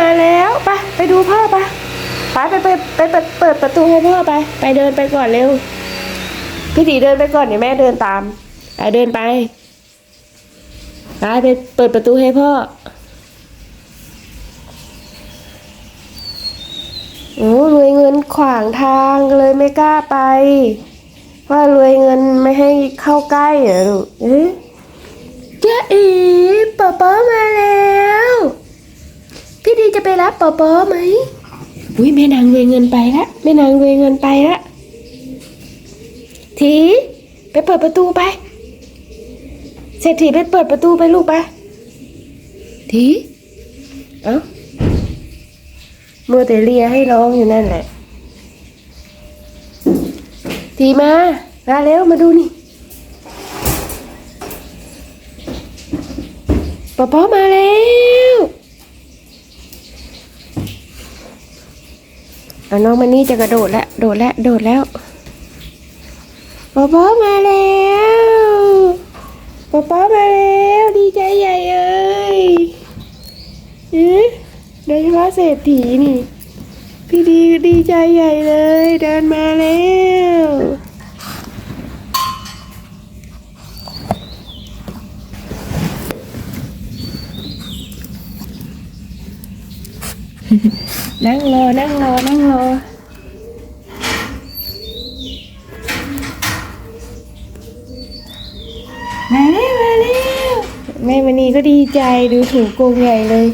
มาแล้วไปไปดูพ่อไปไปไปไปไปไปเปิดประตูให้พ่อไป ไปเดินไปก่อนเร็ว พี่ตีเดินไปก่อนเดี๋ยวแม่เดินตามไปเดินไปไปไปเปิดประตูให้พ่อโอ้รวยเงินขวางทางเลยไม่กล้าไป ว่ารวยเงินไม่ให้เข้าใกล้เหรอลูกเอ๊ะเจ๊อีป๊าป๊ามาแล้ว พี่ดีจะไป รับป๊าป๊าไหมอุ้ยแม่นางรวยเงินไปละแม่นางรวยเงินไปละทีไปเปิดประตูไปเศรษฐีไปเปิดประตูไปลูกไปทีเอ้ามัวแต่เลียให้ร้องอยู่นั่นแหละทีมามาเร็วมาดูนี่ป๊าป๊ามาแล้ว เอาน้องมันนี่จะกระโดดแล้วโดดแล้วโดดแล้วป๊อป๊ามาแล้วป๊อป๊ามาแล้วดีใจใหญ่เอ้ยเอ๊ะโดยเฉพาะเศรษฐีนี่ พี่ดีดีใจใหญ่เลย เดินมาแล้ว นั่งรอ นั่งรอ นั่งรอ มาแล้วมาแล้วแม่มณีก็ดีใจดูถูกกรงใหญ่เลย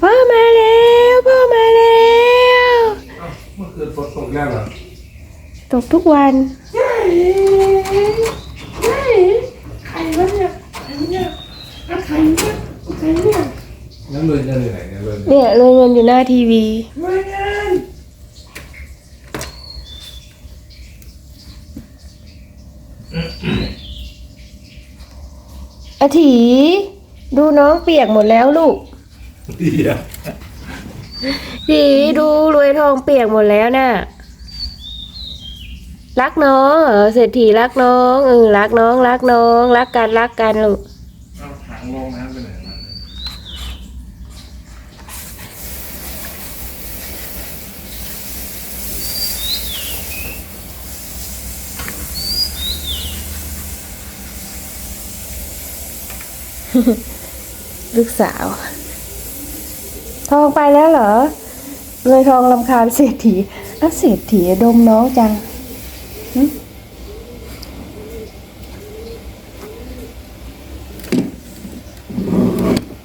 พ่อมาแล้ว พ่อมาแล้ว เอ้าเมื่อคืนฝนตกแล้วเหรอ ตกทุกวันใครวะเนี่ยใครเนี่ยแล้วใครเนี่ยใครเนี่ย แล้วเลยจะเหนื่อยเนี่ยเลย เนี่ยเลยเงิน อยู่หน้าทีวีรายงานอาถีดูน้องเปียกหมดแล้วลูกดีอะถีดูรวยทองเปียกหมดแล้วน่ะ รักน้องเหรอเศรษฐีรักน้องเออรักน้อง รักน้อง รักกันรักกันลูกเอาถังลงน้ำไปไหน ลูกสาว ทองไปแล้วเหรอ เลยทองลำคาญเศรษฐีอะเศรษฐีดมน้องจัง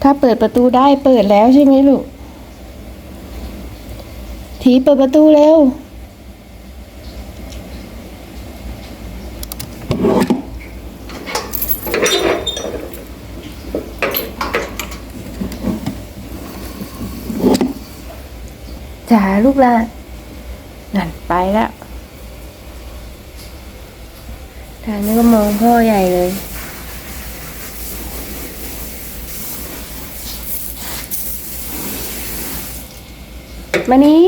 ถ้าเปิดประตูได้เปิดแล้วใช่ไหมลูก ถีเปิดประตูเร็ว จ๋าลูกละนั่นไปแล้วทางนี้ก็มองพ่อใหญ่เลย มานี่